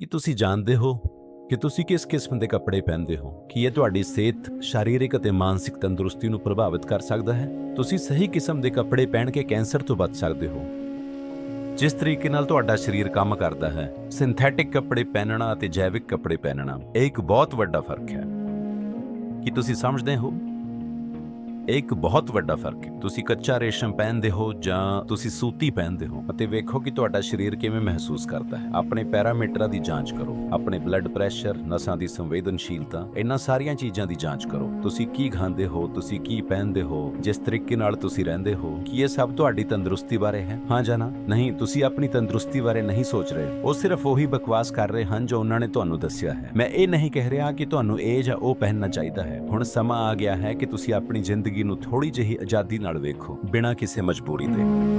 ਕੀ ਤੁਸੀਂ ਜਾਣਦੇ ਹੋ ਕਿ ਤੁਸੀਂ ਕਿਸ ਕਿਸਮ ਦੇ ਕੱਪੜੇ ਪਹਿਨਦੇ ਹੋ? ਕੀ ਇਹ ਤੁਹਾਡੀ ਸਿਹਤ, ਸਰੀਰਕ ਅਤੇ ਮਾਨਸਿਕ ਤੰਦਰੁਸਤੀ ਨੂੰ ਪ੍ਰਭਾਵਿਤ ਕਰ ਸਕਦਾ ਹੈ? ਤੁਸੀਂ ਸਹੀ ਕਿਸਮ ਦੇ ਕੱਪੜੇ ਪਹਿਨ ਕੇ ਕੈਂਸਰ ਤੋਂ ਬਚ ਸਕਦੇ ਹੋ। ਜਿਸ ਤਰੀਕੇ ਨਾਲ ਤੁਹਾਡਾ ਸਰੀਰ ਕੰਮ ਕਰਦਾ ਹੈ, ਸਿੰਥੈਟਿਕ ਕੱਪੜੇ ਪਹਿਨਣਾ ਅਤੇ ਜੈਵਿਕ ਕੱਪੜੇ ਪਹਿਨਣਾ, ਇਹ ਇੱਕ ਬਹੁਤ ਵੱਡਾ ਫ਼ਰਕ ਹੈ। ਕੀ ਤੁਸੀਂ ਸਮਝਦੇ ਹੋ? ਇਹ ਇੱਕ ਬਹੁਤ ਵੱਡਾ ਫ਼ਰਕ ਹੈ। ਤੁਸੀਂ ਕੱਚਾ ਰੇਸ਼ਮ ਪਹਿਨਦੇ ਹੋ ਜਾਂ ਤੁਸੀਂ ਸੂਤੀ ਪਹਿਨਦੇ ਹੋ ਅਤੇ ਵੇਖੋ ਕਿ ਤੁਹਾਡਾ ਸਰੀਰ ਕਿਵੇਂ ਮਹਿਸੂਸ ਕਰਦਾ ਹੈ। ਆਪਣੇ ਪੈਰਾਮੀਟਰਾਂ ਦੀ ਜਾਂਚ ਕਰੋ, ਆਪਣੇ ਬਲੱਡ ਪ੍ਰੈਸ਼ਰ, ਨਸਾਂ ਦੀ ਸੰਵੇਦਨਸ਼ੀਲਤਾ, ਇਹਨਾਂ ਸਾਰੀਆਂ ਚੀਜ਼ਾਂ ਦੀ ਜਾਂਚ ਕਰੋ। ਤੁਸੀਂ ਕੀ ਖਾਂਦੇ ਹੋ, ਤੁਸੀਂ ਕੀ ਪਹਿਨਦੇ ਹੋ, ਜਿਸ ਤਰੀਕੇ ਨਾਲ ਤੁਸੀਂ ਰਹਿੰਦੇ ਹੋ, ਕੀ ਇਹ ਸਭ ਤੁਹਾਡੀ ਤੰਦਰੁਸਤੀ ਬਾਰੇ ਹੈ? ਹਾਂ ਜਾਂ ਨਾ? ਨਹੀਂ, ਤੁਸੀਂ ਆਪਣੀ ਤੰਦਰੁਸਤੀ ਬਾਰੇ ਨਹੀਂ ਸੋਚ ਰਹੇ। ਉਹ ਸਿਰਫ ਉਹੀ ਬਕਵਾਸ ਕਰ ਰਹੇ ਹਨ ਜੋ ਉਹਨਾਂ ਨੇ ਤੁਹਾਨੂੰ ਦੱਸਿਆ ਹੈ। ਮੈਂ ਇਹ ਨਹੀਂ ਕਹਿ ਰਿਹਾ ਕਿ ਤੁਹਾਨੂੰ ਇਹ ਜਾਂ ਉਹ ਪਹਿਨਣਾ ਚਾਹੀਦਾ ਹੈ। ਹੁਣ ਸਮਾਂ ਆ ਗਿਆ ਹੈ ਕਿ ਤੁਸੀਂ ਆਪਣੀ ਜ਼ਿੰਦਗੀ ਨੂੰ ਥੋੜੀ ਜਿਹੀ ਆਜ਼ਾਦੀ ਨਾਲ ਵੇਖੋ ਬਿਨਾਂ ਕਿਸੇ ਮਜਬੂਰੀ ਦੇ।